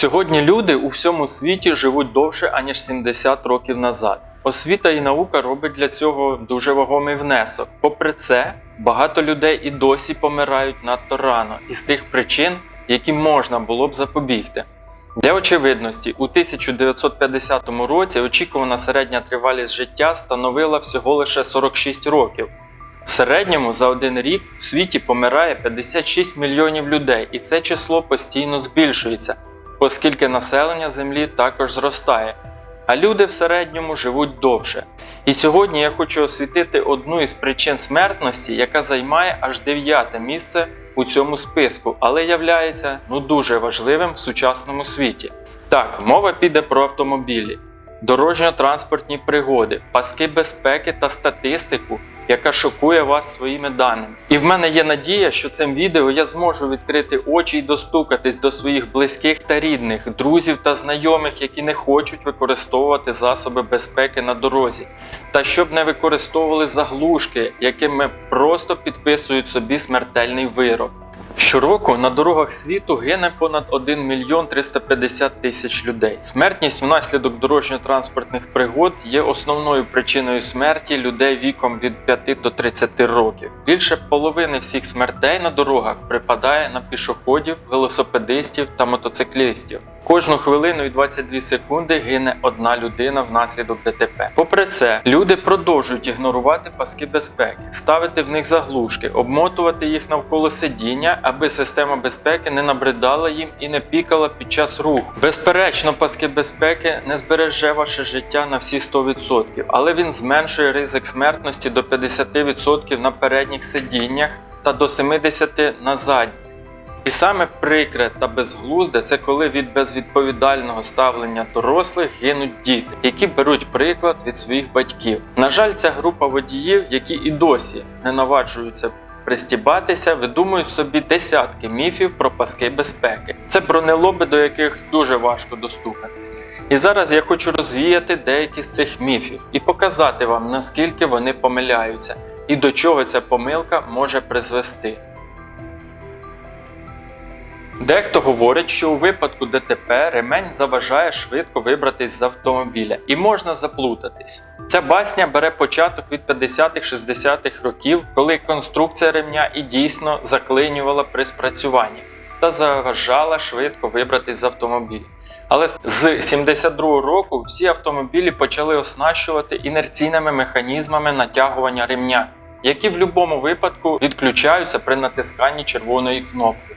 Сьогодні люди у всьому світі живуть довше, аніж 70 років назад. Освіта і наука роблять для цього дуже вагомий внесок. Попри це, багато людей і досі помирають надто рано із тих причин, які можна було б запобігти. Для очевидності, у 1950 році очікувана середня тривалість життя становила всього лише 46 років. В середньому за один рік в світі помирає 56 мільйонів людей, і це число постійно збільшується, оскільки населення Землі також зростає, а люди в середньому живуть довше. І сьогодні я хочу освітити одну із причин смертності, яка займає аж дев'яте місце у цьому списку, але являється ну дуже важливим в сучасному світі. Так, мова піде про автомобілі, дорожньо-транспортні пригоди, паски безпеки та статистику, яка шокує вас своїми даними. І в мене є надія, що цим відео я зможу відкрити очі і достукатись до своїх близьких та рідних, друзів та знайомих, які не хочуть використовувати засоби безпеки на дорозі, та щоб не використовували заглушки, якими просто підписують собі смертельний вирок. Щороку на дорогах світу гине понад 1 мільйон 350 тисяч людей. Смертність внаслідок дорожньо-транспортних пригод є основною причиною смерті людей віком від 5 до 30 років. Більше половини всіх смертей на дорогах припадає на пішоходів, велосипедистів та мотоциклістів. Кожну хвилину і 22 секунди гине одна людина внаслідок ДТП. Попри це, люди продовжують ігнорувати паски безпеки, ставити в них заглушки, обмотувати їх навколо сидіння, аби система безпеки не набридала їм і не пікала під час руху. Безперечно, паски безпеки не збереже ваше життя на всі 100%, але він зменшує ризик смертності до 50% на передніх сидіннях та до 70% на задніх. І саме прикре та безглузде це коли від безвідповідального ставлення дорослих гинуть діти, які беруть приклад від своїх батьків. На жаль, ця група водіїв, які і досі не наваджуються пристібатися, видумують собі десятки міфів про паски безпеки. Це бронелоби, до яких дуже важко достукатись. І зараз я хочу розвіяти деякі з цих міфів і показати вам, наскільки вони помиляються і до чого ця помилка може призвести. Дехто говорить, що у випадку ДТП ремень заважає швидко вибратись з автомобіля і можна заплутатись. Ця басня бере початок від 50-60-х років, коли конструкція ремня і дійсно заклинювала при спрацюванні та заважала швидко вибратись з автомобіля. Але з 72-го року всі автомобілі почали оснащувати інерційними механізмами натягування ремня, які в будь-якому випадку відключаються при натисканні червоної кнопки.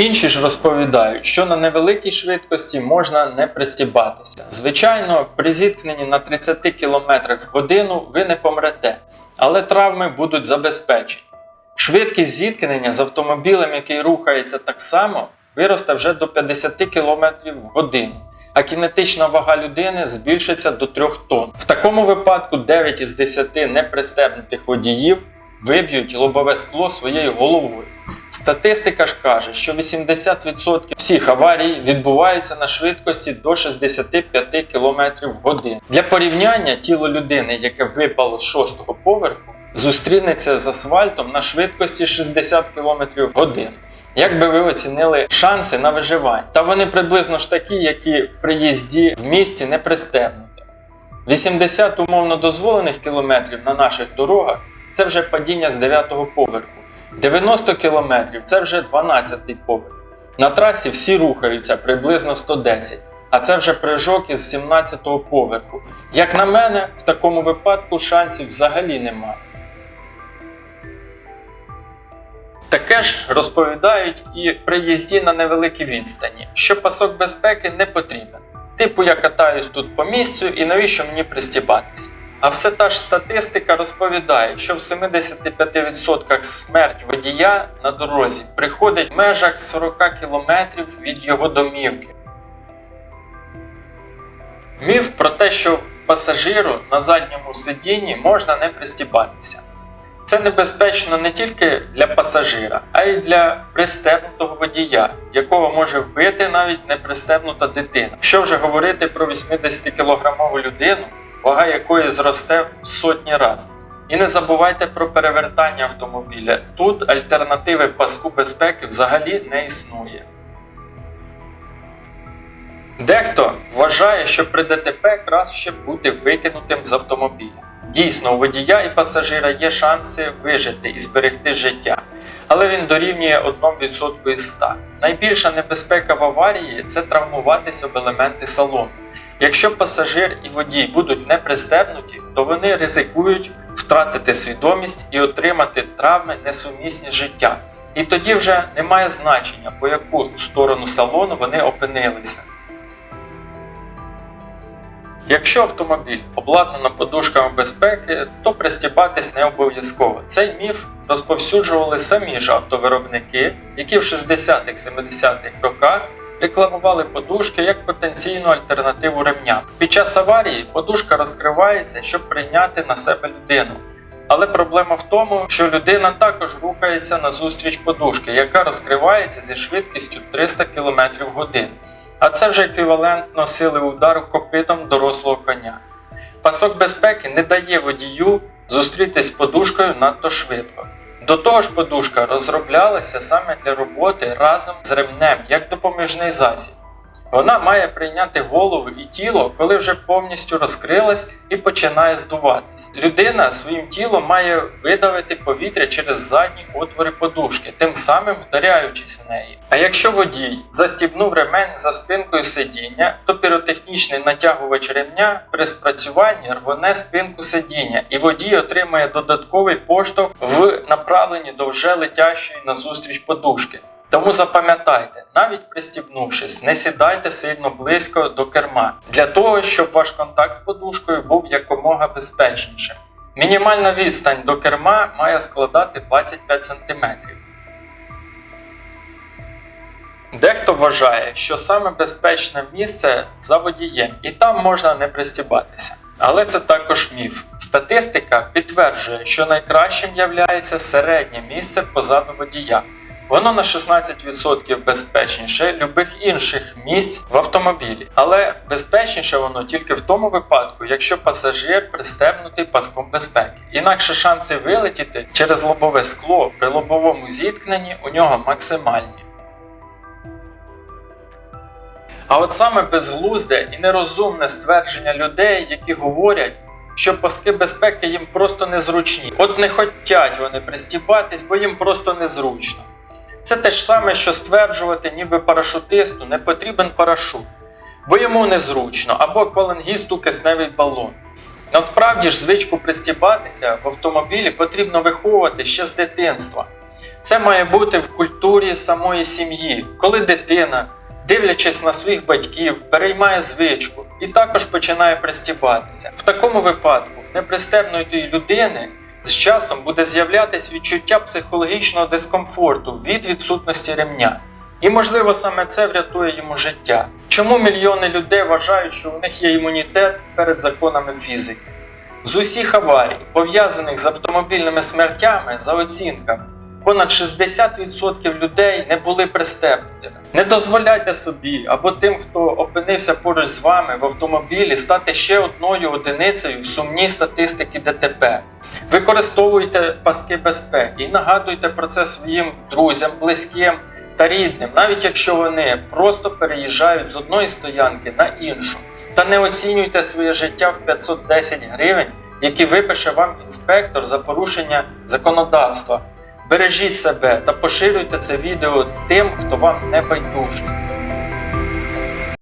Інші ж розповідають, що на невеликій швидкості можна не пристібатися. Звичайно, при зіткненні на 30 км в годину ви не помрете, але травми будуть забезпечені. Швидкість зіткнення з автомобілем, який рухається так само, виросте вже до 50 км в годину, а кінетична вага людини збільшиться до 3 тонн. В такому випадку 9 із 10 непристебнутих водіїв виб'ють лобове скло своєю головою. Статистика ж каже, що 80% всіх аварій відбуваються на швидкості до 65 км в годину. Для порівняння тіло людини, яке випало з шостого поверху, зустрінеться з асфальтом на швидкості 60 км в годину. Як би ви оцінили шанси на виживання? Та вони приблизно ж такі, які при їзді в місті не пристебнуті. 80 умовно дозволених кілометрів на наших дорогах це вже падіння з 9-го поверху. 90 км це вже 12-й поверх. На трасі всі рухаються приблизно 110, а це вже прыжок із 17-го поверху. Як на мене, в такому випадку шансів взагалі немає. Таке ж розповідають і при їзді на невеликій відстані, що пасок безпеки не потрібен. Типу, я катаюсь тут по місцю і навіщо мені пристібатися? А все та ж статистика розповідає, що в 75% смерть водія на дорозі приходить в межах 40 км від його домівки. Міф про те, що пасажиру на задньому сидінні можна не пристібатися. Це небезпечно не тільки для пасажира, а й для пристебнутого водія, якого може вбити навіть непристебнута дитина. Що вже говорити про 80-кілограмову людину, вага якої зросте в сотні разів. І не забувайте про перевертання автомобіля. Тут альтернативи паску безпеки взагалі не існує. Дехто вважає, що при ДТП краще бути викинутим з автомобіля. Дійсно, у водія і пасажира є шанси вижити і зберегти життя, але він дорівнює 1% із 100. Найбільша небезпека в аварії це травмуватись об елементи салону. Якщо пасажир і водій будуть не пристебнуті, то вони ризикують втратити свідомість і отримати травми несумісні з життям. І тоді вже немає значення, по яку сторону салону вони опинилися. Якщо автомобіль обладнано подушками безпеки, то пристібатись не обов'язково. Цей міф розповсюджували самі ж автовиробники, які в 60-70-х роках рекламували подушки як потенційну альтернативу ремня. Під час аварії подушка розкривається, щоб прийняти на себе людину. Але проблема в тому, що людина також рухається назустріч подушки, яка розкривається зі швидкістю 300 км в годину. А це вже еквівалентно сили удару копитом дорослого коня. Пасок безпеки не дає водію зустрітись з подушкою надто швидко. До того ж, подушка розроблялася саме для роботи разом з ремнем як допоміжний засіб. Вона має прийняти голову і тіло, коли вже повністю розкрилась і починає здуватись. Людина своїм тілом має видавити повітря через задні отвори подушки, тим самим вдаряючись в неї. А якщо водій застібнув ремень за спинкою сидіння, то піротехнічний натягувач ремня при спрацюванні рвоне спинку сидіння, і водій отримає додатковий поштовх в направленні до вже летящої назустріч подушки. Тому запам'ятайте, навіть пристібнувшись, не сідайте сильно близько до керма для того, щоб ваш контакт з подушкою був якомога безпечнішим. Мінімальна відстань до керма має складати 25 см. Дехто вважає, що саме безпечне місце за водієм, і там можна не пристібатися. Але це також міф. Статистика підтверджує, що найкращим являється середнє місце позаду водія. Воно на 16% безпечніше любих інших місць в автомобілі, але безпечніше воно тільки в тому випадку, якщо пасажир пристебнутий паском безпеки. Інакше шанси вилетіти через лобове скло при лобовому зіткненні у нього максимальні. А от саме безглузде і нерозумне ствердження людей, які говорять, що паски безпеки їм просто незручні. От не хотять вони пристібатись, бо їм просто незручно. Це те ж саме, що стверджувати, ніби парашутисту не потрібен парашут, бо йому незручно, або аквалангісту кисневий балон. Насправді ж звичку пристібатися в автомобілі потрібно виховувати ще з дитинства. Це має бути в культурі самої сім'ї, коли дитина, дивлячись на своїх батьків, переймає звичку і також починає пристібатися. В такому випадку непристебної людини з часом буде з'являтись відчуття психологічного дискомфорту від відсутності ремня. І, можливо, саме це врятує йому життя. Чому мільйони людей вважають, що у них є імунітет перед законами фізики? З усіх аварій, пов'язаних з автомобільними смертями, за оцінками, понад 60% людей не були пристебнутими. Не дозволяйте собі або тим, хто опинився поруч з вами в автомобілі, стати ще одною одиницею в сумній статистики ДТП. Використовуйте паски безпеки і нагадуйте про це своїм друзям, близьким та рідним, навіть якщо вони просто переїжджають з одної стоянки на іншу. Та не оцінюйте своє життя в 510 гривень, які випише вам інспектор за порушення законодавства. Бережіть себе та поширюйте це відео тим, хто вам не байдужий.